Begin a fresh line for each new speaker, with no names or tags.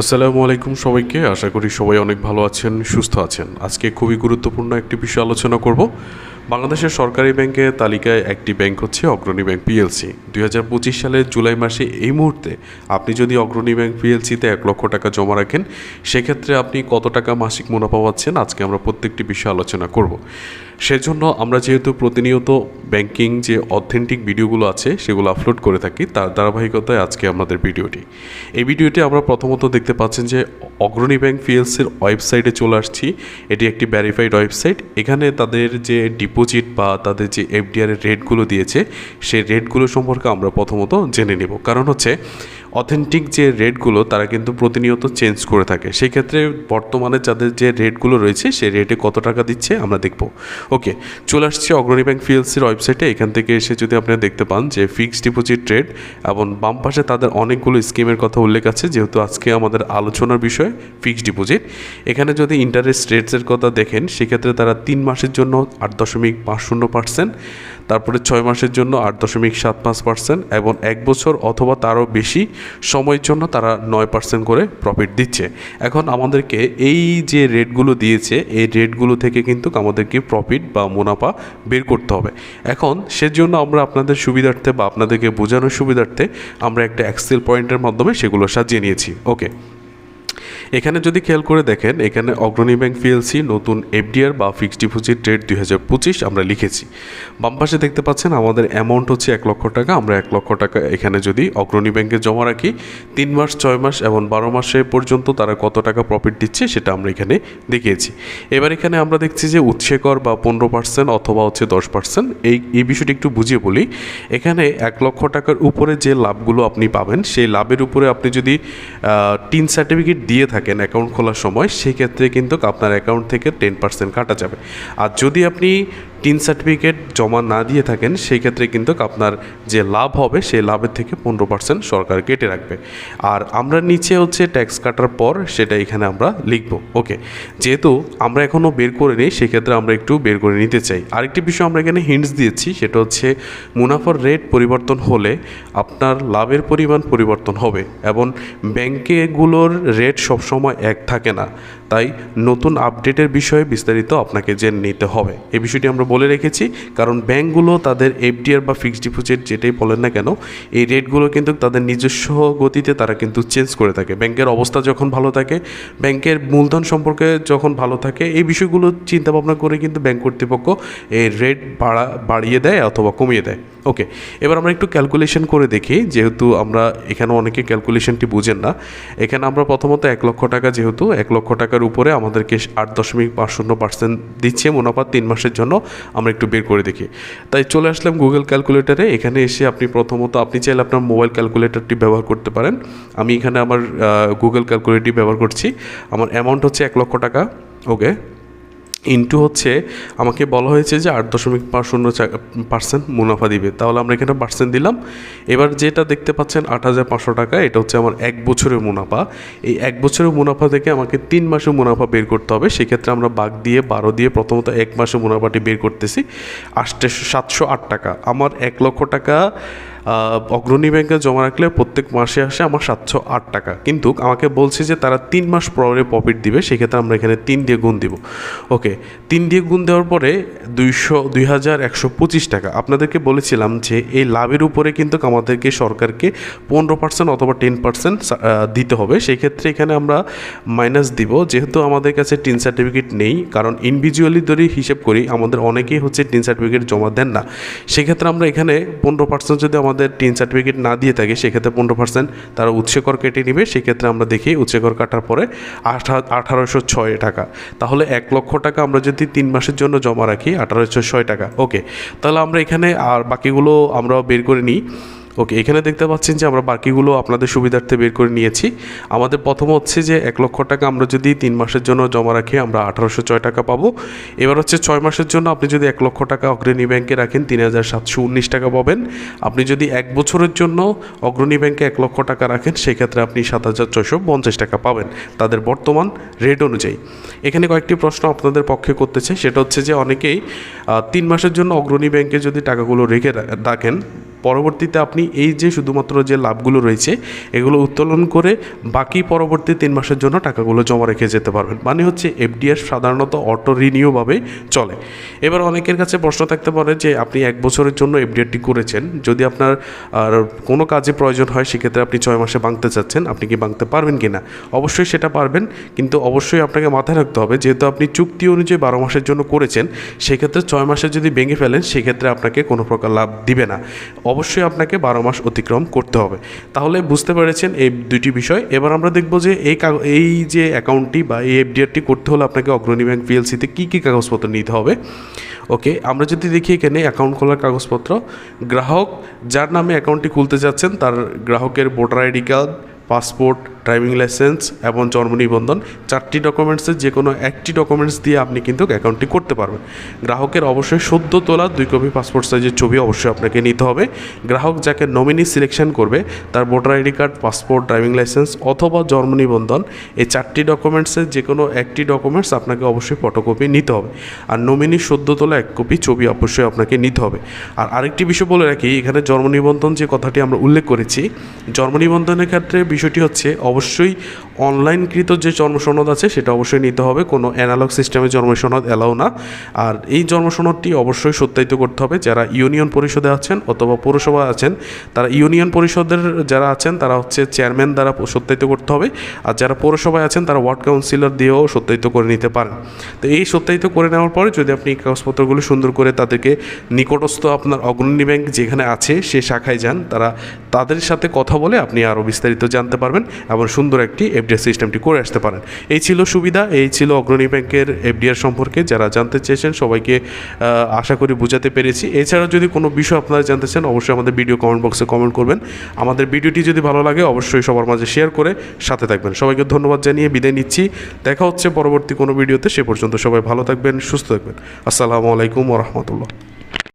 আসসালামু আলাইকুম সবাইকে। আশা করি সবাই অনেক ভালো আছেন, সুস্থ আছেন। আজকে খুবই গুরুত্বপূর্ণ একটি বিষয় আলোচনা করব। বাংলাদেশের সরকারি ব্যাংকের তালিকায় একটি ব্যাংক হচ্ছে অগ্রণী ব্যাংক পিএলসি দুই হাজার পঁচিশ সালের জুলাই মাসে এই মুহূর্তে আপনি যদি অগ্রণী ব্যাংক পিএলসিতে এক লক্ষ টাকা জমা রাখেন, সেক্ষেত্রে আপনি কত টাকা মাসিক মুনাফা পাচ্ছেন? আজকে আমরা প্রত্যেকটি বিষয় আলোচনা করব। সেজন্য আমরা যেহেতু প্রতিনিয়ত ব্যাংকিং যে অথেন্টিক ভিডিওগুলো আছে, সেগুলো আপলোড করে থাকি, তার ধারাবাহিকতায় আজকে আমাদের ভিডিওটি। এই ভিডিওটি আমরা প্রথমত দেখতে পাচ্ছেন যে অগ্রণী ব্যাংক পিএলসির ওয়েবসাইটে চলে আসছি। এটি একটি ভ্যারিফাইড ওয়েবসাইট এখানে তাদের যে ডিপোজিট বা তাদের যে এফডিআর রেটগুলো দিয়েছে, সেই রেটগুলো সম্পর্কে আমরা প্রথমত জেনে নেব। কারণ হচ্ছে অথেন্টিক যে রেটগুলো তারা কিন্তু প্রতিনিয়ত চেঞ্জ করে থাকে। সেই ক্ষেত্রে বর্তমানে যাদের যে রেটগুলো রয়েছে, সেই রেটে কত টাকা দিচ্ছে আমরা দেখব। ওকে চলে আসছি অগ্রণী ব্যাংক ফিএলসির ওয়েবসাইটে এখান থেকে এসে যদি আপনারা দেখতে পান যে ফিক্সড ডিপোজিট রেট এবং বাম পাশে তাদের অনেকগুলো স্কিমের কথা উল্লেখ আছে, যেহেতু আজকে আমাদের আলোচনার বিষয় ফিক্সড ডিপোজিট এখানে যদি ইন্টারেস্ট রেটসের কথা দেখেন, সেক্ষেত্রে তারা তিন মাসের জন্য আট দশমিক পাঁচ শূন্য পার্সেন্ট তারপরে ছয় মাসের জন্য আট দশমিক সাত পাঁচ পার্সেন্ট এবং এক বছর অথবা তারও বেশি সময়ের জন্য তারা নয় পার্সেন্ট করে প্রফিট দিচ্ছে। এখন আমাদেরকে এই যে রেটগুলো দিয়েছে, এই রেটগুলো থেকে কিন্তু আমাদেরকে প্রফিট বা মুনাফা বের করতে হবে। এখন সেজন্য আমরা আপনাদের সুবিধার্থে বা আপনাদেরকে বোঝানোর সুবিধার্থে আমরা একটা অ্যাক্সেল পয়েন্টের মাধ্যমে সেগুলো সাজিয়ে নিয়েছি। ওকে এখানে যদি খেয়াল করে দেখেন, এখানে অগ্রণী ব্যাংক পিএলসি নতুন এফডিআর বা ফিক্সড ডিপোজিট রেট দুই হাজার পঁচিশ আমরা লিখেছি। বাম পাশে দেখতে পাচ্ছেন, আমাদের অ্যামাউন্ট হচ্ছে এক লক্ষ টাকা। আমরা এক লক্ষ টাকা এখানে যদি অগ্রণী ব্যাংকে জমা রাখি, তিন মাস, ছয় মাস এবং বারো মাসে পর্যন্ত তারা কত টাকা প্রফিট দিচ্ছে সেটা আমরা এখানে দেখিয়েছি। এবার এখানে আমরা দেখছি যে উৎসেকর বা পনেরো পার্সেন্ট অথবা হচ্ছে দশ পার্সেন্ট এই এই বিষয়টি একটু বুঝিয়ে বলি। এখানে এক লক্ষ টাকার উপরে যে লাভগুলো আপনি পাবেন, সেই লাভের উপরে আপনি যদি টিন সার্টিফিকেট দিয়ে থাকেন অ্যাকাউন্ট খোলার সময়, সেক্ষেত্রে কিন্তু আপনার অ্যাকাউন্ট থেকে টেন পার্সেন্ট কাটা যাবে। আর যদি আপনি টিন সার্টিফিকেট জমা না দিয়ে থাকেন, সেই ক্ষেত্রে কিন্তু আপনার যে লাভ হবে, সেই লাভের থেকে পনেরো পার্সেন্ট সরকার কেটে রাখবে। আর আমরা নিচে হচ্ছে ট্যাক্স কাটার পর সেটা এখানে আমরা লিখব। ওকে যেহেতু আমরা এখনও বের করে নিই সেক্ষেত্রে আমরা একটু বের করে নিতে চাই। আরেকটি বিষয় আমরা এখানে হিন্টস দিয়েছি, সেটা হচ্ছে মুনাফার রেট পরিবর্তন হলে আপনার লাভের পরিমাণ পরিবর্তন হবে এবং ব্যাংকেগুলোর রেট সবসময় এক থাকে না। তাই নতুন আপডেটের বিষয়ে বিস্তারিত আপনাকে জেনে নিতে হবে। এই বিষয়টি আমরা বলে রেখেছি, কারণ ব্যাঙ্কগুলো তাদের এফডিআর বা ফিক্সড ডিপোজিট যেটাই বলেন না কেন, এই রেটগুলো কিন্তু তাদের নিজস্ব গতিতে তারা কিন্তু চেঞ্জ করে থাকে। ব্যাংকের অবস্থা যখন ভালো থাকে, ব্যাংকের মূলধন সম্পর্কে যখন ভালো থাকে, এই বিষয়গুলো চিন্তা ভাবনা করে কিন্তু ব্যাংক কর্তৃপক্ষ এই রেট বাড়া, বাড়িয়ে দেয় অথবা কমিয়ে দেয়। ওকে এবার আমরা একটু ক্যালকুলেশন করে দেখি, যেহেতু আমরা এখানে অনেকে ক্যালকুলেশনটি বুঝেন না। এখানে আমরা প্রথমত এক লক্ষ টাকা যেহেতু, এক লক্ষ টাকার উপরে আমাদেরকে আট দশমিক পাঁচ শূন্য পার্সেন্ট দিচ্ছে মুনাফা তিন মাসের জন্য। আমরা একটু বের করে দেখি। তাই চলে আসলাম গুগল ক্যালকুলেটারে এখানে এসে আপনি প্রথমত, আপনি চাইলে আপনার মোবাইল ক্যালকুলেটরটি ব্যবহার করতে পারেন। আমি এখানে আমার গুগল ক্যালকুলেটরটি ব্যবহার করছি। আমার অ্যামাউন্ট হচ্ছে এক লক্ষ টাকা। ওকে ইন্টু হচ্ছে আমাকে বলা হয়েছে যে আট দশমিক শূন্য পার্সেন্ট মুনাফা দিবে। তাহলে আমরা এখানে পার্সেন্ট দিলাম। এবার যেটা দেখতে পাচ্ছেন আট হাজার পাঁচশো টাকা, এটা হচ্ছে আমার এক বছরের মুনাফা। এই এক বছরের মুনাফা থেকে আমাকে তিন মাসের মুনাফা বের করতে হবে। সেক্ষেত্রে আমরা বাঘ দিয়ে, বারো দিয়ে প্রথমত এক মাসের মুনাফাটি বের করতেছি। আটশো সাতশো আট টাকা। আমার এক লক্ষ টাকা অগ্রণী ব্যাংকে জমা রাখলে প্রত্যেক মাসে আসে আমার সাতশো আট টাকা। কিন্তু আমাকে বলছে যে তারা তিন মাস পরে প্রফিট দিবে, সেক্ষেত্রে আমরা এখানে তিন দিয়ে গুণ দিব। ওকে, তিন দিয়ে গুণ দেওয়ার পরে দুইশো, দুই হাজার একশো পঁচিশ টাকা। আপনাদেরকে বলেছিলাম যে এই লাভের উপরে কিন্তু আমাদেরকে সরকারকে পনেরো পার্সেন্ট অথবা টেন পার্সেন্ট দিতে হবে। সেই ক্ষেত্রে এখানে আমরা মাইনাস দিব। যেহেতু আমাদের কাছে টিন সার্টিফিকেট নেই, কারণ ইন্ডিভিজুয়ালি ধরে হিসেব করি, আমাদের অনেকেই হচ্ছে টিন সার্টিফিকেট জমা দেন না। সেক্ষেত্রে আমরা এখানে পনেরো পার্সেন্ট যদি আমাদের টিন সার্টিফিকেট না দিয়ে থাকে, সেক্ষেত্রে পনেরো পার্সেন্ট তারা উৎসেকর কেটে নেবে। সেক্ষেত্রে আমরা দেখি উৎসেকর কাটার পরে আঠা আঠারোশো ছয় টাকা। তাহলে এক লক্ষ টাকা আমরা যদি তিন মাসের জন্য জমা রাখি, আঠারোশো ছয় টাকা। ওকে, তাহলে আমরা এখানে আর বাকিগুলো আমরা বের করে নিই। ওকে এখানে দেখতে পাচ্ছেন যে আমরা বাকিগুলো আপনাদের সুবিধার্থে বের করে নিয়েছি। আমাদের প্রথম হচ্ছে যে এক লক্ষ টাকা আমরা যদি তিন মাসের জন্য জমা রাখি, আমরা আঠারোশো ছয় টাকা পাবো। এবার হচ্ছে ছয় মাসের জন্য আপনি যদি এক লক্ষ টাকা অগ্রণী ব্যাংকে রাখেন, তিন হাজার সাতশো উনিশ টাকা পাবেন। আপনি যদি এক বছরের জন্য অগ্রণী ব্যাংকে এক লক্ষ টাকা রাখেন, সেক্ষেত্রে আপনি সাত হাজার ছয়শো পঞ্চাশ টাকা পাবেন। তাদের বর্তমান রেট অনুযায়ী। এখানে কয়েকটি প্রশ্ন আপনাদের পক্ষে করতে চাই। সেটা হচ্ছে যে অনেকেই তিন মাসের জন্য অগ্রণী ব্যাংকে যদি টাকাগুলো রেখে রাখেন পরবর্তীতে আপনি এই যে শুধুমাত্র যে লাভগুলো রয়েছে, এগুলো উত্তোলন করে বাকি পরবর্তী তিন মাসের জন্য টাকাগুলো জমা রেখে যেতে পারবেন। মানে হচ্ছে এফডিআর সাধারণত অটো রিনিউভাবে চলে। এবার অনেকের কাছে প্রশ্ন থাকতে পারে যে, আপনি এক বছরের জন্য এফডিআরটি করেছেন, যদি আপনার কোনো কাজে প্রয়োজন হয়, সেক্ষেত্রে আপনি ছয় মাসে বাঁধতে চাচ্ছেন, আপনি কি বাঁধতে পারবেন কি না অবশ্যই সেটা পারবেন, কিন্তু অবশ্যই আপনাকে মাথায় রাখতে হবে, যেহেতু আপনি চুক্তি অনুযায়ী বারো মাসের জন্য করেছেন, সেক্ষেত্রে ছয় মাসে যদি ভেঙে ফেলেন, সেক্ষেত্রে আপনাকে কোনো প্রকার লাভ দিবে না। অবশ্যই আপনাকে বারো মাস অতিক্রম করতে হবে। তাহলে বুঝতে পেরেছেন এই দুইটি বিষয়। এবার আমরা দেখব যে এই এই যে অ্যাকাউন্টটি বা এই এফডিআরটি করতে হলে আপনাকে অগ্রণী ব্যাংক পিএলসিতে কী কী কাগজপত্র নিতে হবে। ওকে, আমরা যদি দেখি এখানে অ্যাকাউন্ট খোলার কাগজপত্র, গ্রাহক যার নামে অ্যাকাউন্টটি খুলতে যাচ্ছেন, তার গ্রাহকের voter ID card, passport driving licence এবং জন্ম নিবন্ধন, চারটি ডকুমেন্টসের যে কোনো একটি ডকুমেন্টস দিয়ে আপনি কিন্তু অ্যাকাউন্টটি করতে পারবেন। গ্রাহকের অবশ্যই সদ্য তোলা দুই কপি পাসপোর্ট সাইজের ছবি অবশ্যই আপনাকে নিতে হবে। গ্রাহক যাকে নমিনি সিলেকশন করবে, তার voter ID card passport driving licence অথবা জন্ম নিবন্ধন, এই চারটি ডকুমেন্টসের যে কোনো একটি ডকুমেন্টস আপনাকে অবশ্যই ফটোকপি নিতে হবে। আর নমিনি সদ্য তোলা এক কপি ছবি অবশ্যই আপনাকে নিতে হবে। আর আরেকটি বিষয় বলে রাখি, এখানে জন্ম নিবন্ধন যে কথাটি আমরা উল্লেখ করেছি, জন্ম নিবন্ধনের ক্ষেত্রে বিষয়টি হচ্ছে অবশ্যই অনলাইনকৃত যে জন্মসনদ আছে, সেটা অবশ্যই নিতে হবে। কোনো অ্যানালগ সিস্টেমে জন্মসনদ এলাও না। আর এই জন্মসনদটি অবশ্যই সত্যায়িত করতে হবে। যারা ইউনিয়ন পরিষদে আছেন অথবা পৌরসভা আছেন, তারা ইউনিয়ন পরিষদের যারা আছেন, তারা হচ্ছে চেয়ারম্যান দ্বারা সত্যায়িত করতে হবে। আর যারা পৌরসভায় আছেন, তারা ওয়ার্ড কাউন্সিলর দিয়েও সত্যায়িত করে নিতে পারেন। তো এই সত্যায়িত করে নেওয়ার পরে যদি আপনি এই কাগজপত্রগুলো সুন্দর করে তাদেরকে নিকটস্থ আপনার অগ্রণী ব্যাংক যেখানে আছে, সে শাখায় যান, তারা তাদের সাথে কথা বলে আপনি আরও বিস্তারিত জানতে পারবেন এবং সুন্দর একটি এফডিআর সিস্টেমটি করে আসতে পারেন। এই ছিল সুবিধা, এই ছিল অগ্রণী ব্যাংকের এফডিআর সম্পর্কে। যারা জানতে চেয়েছেন সবাইকে আশা করি বুঝাতে পেরেছি। এছাড়াও যদি কোনো বিষয় আপনারা জানতে চান, অবশ্যই আমাদের ভিডিও কমেন্ট বক্সে কমেন্ট করবেন। আমাদের ভিডিওটি যদি ভালো লাগে, অবশ্যই সবার মাঝে শেয়ার করে সাথে থাকবেন। সবাইকে ধন্যবাদ জানিয়ে বিদায় নিচ্ছি। দেখা হচ্ছে পরবর্তী কোনো ভিডিওতে। সে পর্যন্ত সবাই ভালো থাকবেন, সুস্থ থাকবেন। আসসালামু আলাইকুম রহমতুল্লাহ।